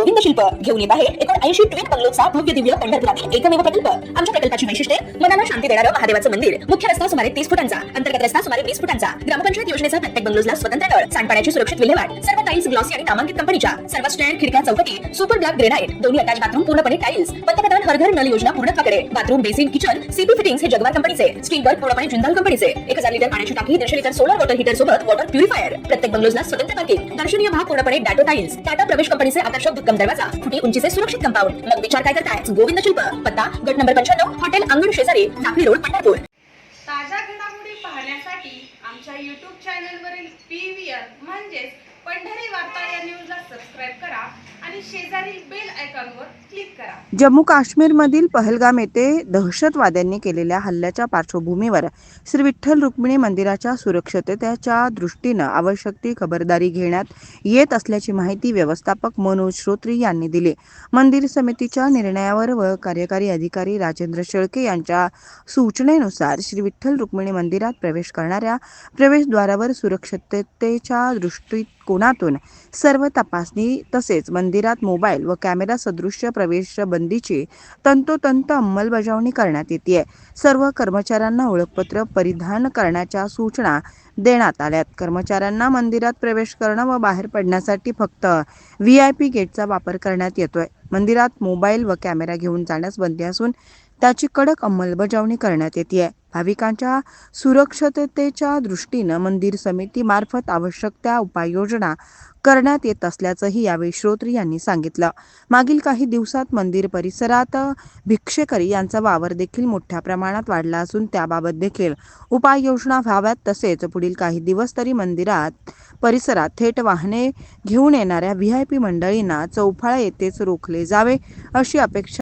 गोविंद शिल्प घेऊन येत आहे. एकोणऐंशी ट्विट बंगलोचा भव्य दिव्य पंढरपुरातील एकमेव प्रकल्प. आमच्या प्रकल्पाची वैशिष्ट्ये मनाला शांती देणारं महादेवाचं मंदिर. मुख्य रस्ता सुमारे तीस फुटांचा अंतर्गत रस्ता सुमारे वीस फुटांचा. ग्रामपंचायत योजनेचा प्रत्येक बंगलोजला स्वतंत्र नळ सांडपाण्याची सुरक्षित विल्हेवाट. सर्व टाईल्स ग्लॉसी आणि नामांकित कंपनीच्या सर्व स्टँड खिडक्या चौकटी सुपर ब्लॅक ग्रेनाइट दोन्ही अटॅच बाथरूम पूर्णपणे टाईल्स पंतप्रधान हर घर नल योजना पूर्णत्वाकडे bathroom basin kitchen CP fittings हे जगवार कंपनीचे. स्टील वर्क पूर्णपणे जिंदाल कंपनीचे. एक हजार लिटर पाण्याची टाकी दीडशे लिटर सोलर वॉटर हीटर सोबत वॉटर प्युरिफायर प्रत्येक बंगलोजला स्वतंत्र पार्किंग दर्शनीय भाग पूर्णपणे डॅटो टाईल्स टाटा प्रवेश कंपनीचे आकर्षक भक्कम दरवाजा. फुटी उंचीचे सुरक्षित कंपाऊंड मग विचार काय करताय? गोविंद शिल्प. पत्ता गट नंबर पंच्याण्णव हॉटेल अंगण शेजारी. रोड ताज्या घडामोडी पाहण्यासाठी आमच्या यूट्यूब चॅनलवरील पी व्ही आर म्हणजेच पंढरी वार्ता या न्यूजला सबस्क्राईब करा आणि शेजारील बेल आयकॉनवर क्लिक करा. जम्मू काश्मीरमधील पहलगाम येथे दहशतवाद्यांनी केलेल्या हल्ल्याच्या पार्श्वभूमीवर श्री विठ्ठल रुक्मिणी मंदिराच्या सुरक्षिततेच्या दृष्टीनं आवश्यक ती खबरदारी घेण्यात येत असल्याची माहिती व्यवस्थापक मनोज श्रोत्री यांनी दिली. मंदिर समितीच्या निर्णयावर व कार्यकारी अधिकारी राजेंद्र शेळके यांच्या सूचनेनुसार श्री विठ्ठल रुक्मिणी मंदिरात प्रवेश करणाऱ्या प्रवेशद्वारावर सुरक्षिततेच्या दृष्टिकोनातून सर्व तपासणी तसेच मंदिरात मोबाईल व कॅमेरा सदृश्य प्रवेश बंदीची तंतोतंत अंमलबजावणी करण्यात येते सर्व कर्मचाऱ्यांना ओळखपत्र परिधान करण्याच्या सूचना देण्यात आल्यात. कर्मचाऱ्यांना मंदिरात प्रवेश करणं व बाहेर पडण्यासाठी फक्त व्ही आय पी गेटचा वापर करण्यात येतोय. मंदिरात मोबाईल व कॅमेरा घेऊन जाण्यास बंदी असून त्याची कडक अंमलबजावणी करण्यात येते आहे भाविकांच्या सुरक्षिततेच्या दृष्टीनं मंदिर समितीमार्फत आवश्यक त्या उपाययोजना करण्यात येत असल्याचंही यावेळी श्रोत्री यांनी सांगितलं. मागील काही दिवसात मंदिर परिसरात भिक्षेकरी यांचा वावर देखील मोठ्या प्रमाणात वाढला असून त्याबाबत देखील उपाययोजना व्हाव्यात तसेच पुढील काही दिवस तरी मंदिरात परिसरात थेट वाहने घेऊन येणाऱ्या व्ही आय पी मंडळींना चौफाळा येथेच रोखले जावे अशी अपेक्षा